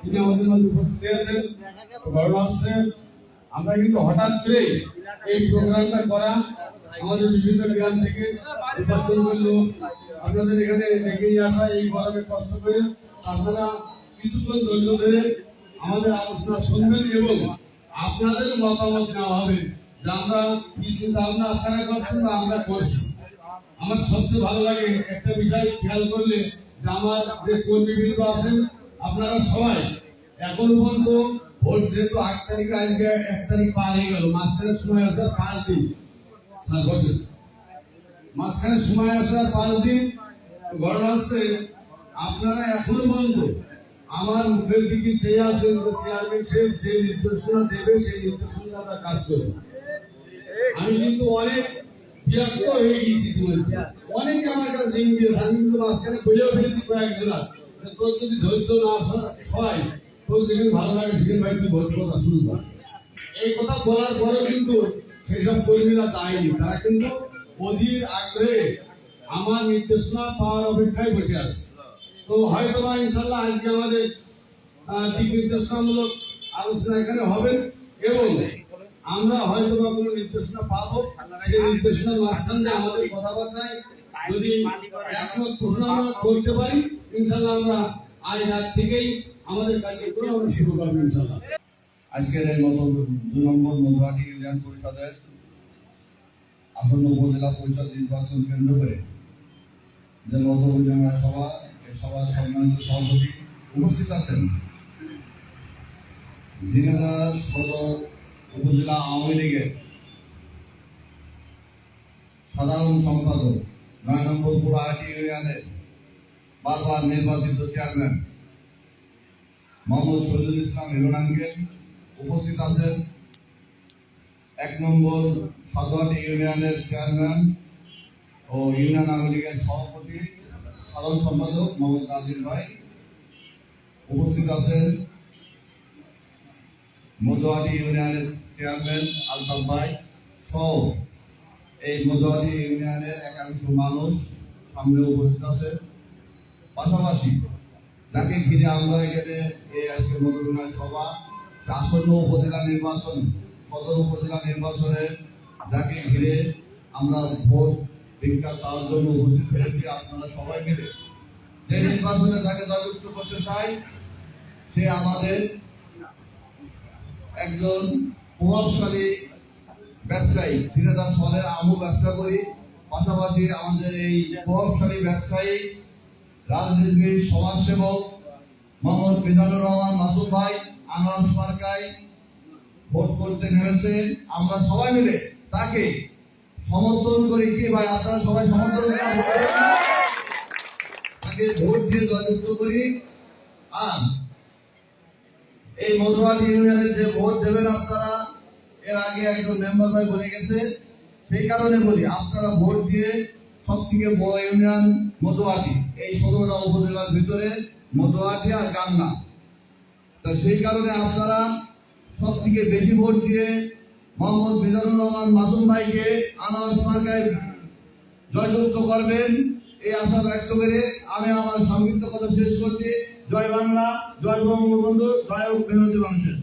তিনি আমাদের কিন্তু হঠাৎ করে এই প্রোগ্রামটা করা, আমাদের বিভিন্ন থেকে নির্বাচন করল আপনাদের এখানে কষ্ট করে। আপনারা কিছুক্ষণ ধৈর্য ধরে আমাদের আলোচনা শুনবেন এবং আপনাদের মতামত নেওয়া হবে। যে আমরা কি চিন্তা ভাবনা আপনারা করছেন বা আমরা করছি। আমার সবচেয়ে ভালো লাগে একটা বিষয় খেয়াল করলে যে আমার যে কর্মীবৃন্দ আছেন, আপনারা সবাই এখন পর্যন্ত ভোট যেহেতু আট তারিখ আজকে এক তারিখ পার হয়ে গেল মাঝখানে সময় আছে পাঁচ দিন। স্যার, বসেন। মাঝখানে সময় আছে আর পাঁচ দিন। ঘটনা হচ্ছে, আপনারা এখনও পর্যন্ত আমার মুখের দিকে চেয়ে আছেন চেয়ারম্যান সাহেব যে নির্দেশনা দেবে, সেই নির্দেশনা আমরা কাজ করব। আমি কিন্তু অনেক বিরক্ত হয়ে গেছি ইতিমধ্যে অনেক আমার কাছে জিম দিয়ে আমি কিন্তু মাঝখানে বলেও ফেলেছি কয়েকজন। তোর যদি ধৈর্য না সয় তোর যেখানে ভালো লাগে সেখানে ভাই তুই ভোট করা শুরু কর। এই কথা বলার পরেও কিন্তু সেসব কর্মীরা চায়নি তারা কিন্তু অধীর আগ্রহে আমার নির্দেশনা পাওয়ার অপেক্ষায় বসে আছে। তো হয়তো বা ইনশাল্লাহ আজকে আমাদের দিক নির্দেশনামূলক আলোচনা এখানে হবে এবং আমরা হয়তো বা কোনো নির্দেশনা পাবো, সেই নির্দেশনার দিয়ে আমাদের কথাবার্তায় যদি একমত ঘোষণা আমরা করতে পারি, ইনশাল্লাহ আমরা আজ রাত থেকেই আমাদের কার্যক্রম আমরা শুরু করব, ইনশাল্লাহ। আজকের এই মতো দুই নম্বর মধুয়াটি ইউনিয়ন পরিষদের আসন্ন উপজেলা পরিষদ নির্বাচন কেন্দ্র করে যে মত সভা, এই সভার সম্মানিত সভাপতি উপস্থিত আছেন। জিনাদার সদর উপজেলা আওয়ামী লীগের সাধারণ সম্পাদক নয় নম্বর পুরাহাটি ইউনিয়নের বারবার নির্বাচিত চেয়ারম্যান মোহাম্মদ শহীদুল ইসলাম হিরণ আঙ্কেল উপস্থিত আছেন। এক নম্বর সাদুয়াটি ইউনিয়নের চেয়ারম্যান ও ইউনিয়ন আওয়ামী লীগের সভাপতি, সাধারণ সম্পাদক মোহাম্মদ নাজির ভাই উপস্থিত আছেন। মধুয়াটি ইউনিয়নের চেয়ারম্যান আলতাফ ভাই সহ এই মধুয়াটি ইউনিয়নের একাংশ মানুষ সামনে উপস্থিত আছে। পাশাপাশি যাকে ঘিরে আমরা এখানে এই আজকে মনোরঞ্জন সভা আসন্ন উপজেলা নির্বাচন সদর উপজেলা নির্বাচনে যাকে ঘিরে আমরা ভোট ভিক্ষা চাওয়ার জন্য উপস্থিত হয়েছি আপনারা সবাই মিলে। যে নির্বাচনে যাকে জয়যুক্ত করতে চাই, সে আমাদের একজন প্রভাবশালী ব্যবসায়ী ধীরে তার ফলের আমু ব্যবসা করি। পাশাপাশি আমাদের এই প্রভাবশালী ব্যবসায়ী, রাজনীতিবিদ, সমাজসেবক, মোহাম্মদ মিজানুর রহমান মাসুদ ভাই আনারস সরকার, ভোট করতে নেমেছে আমরা সবাই মিলে তাকে সমর্থন করি। কি ভাই, আপনারা সবাই সমর্থন? তাকে ভোট দিয়ে জয়যুক্ত করি। আর এই মধুয়াটি ইউনিয়নের যে ভোট দেবেন আপনারা, এর আগে একজন মেম্বার ভাই বলে গেছে, সেই কারণে বলি, আপনারা ভোট দিয়ে সব থেকে বড় ইউনিয়ন মধুয়াটি এই সতেরোটা উপজেলার ভিতরে মধুয়াটি আর গান্না তা সেই কারণে আপনারা সব থেকে বেশি ভোট দিয়ে মোহাম্মদ মিজানুর রহমান মাসুম ভাইকে আনার সরকার জয়যুক্ত করবেন, এই আশা ব্যক্ত করে আমি আমার সংক্ষিপ্ত কথা শেষ করছি। জয় বাংলা জয় বঙ্গবন্ধু জয় বিনোদী মানুষের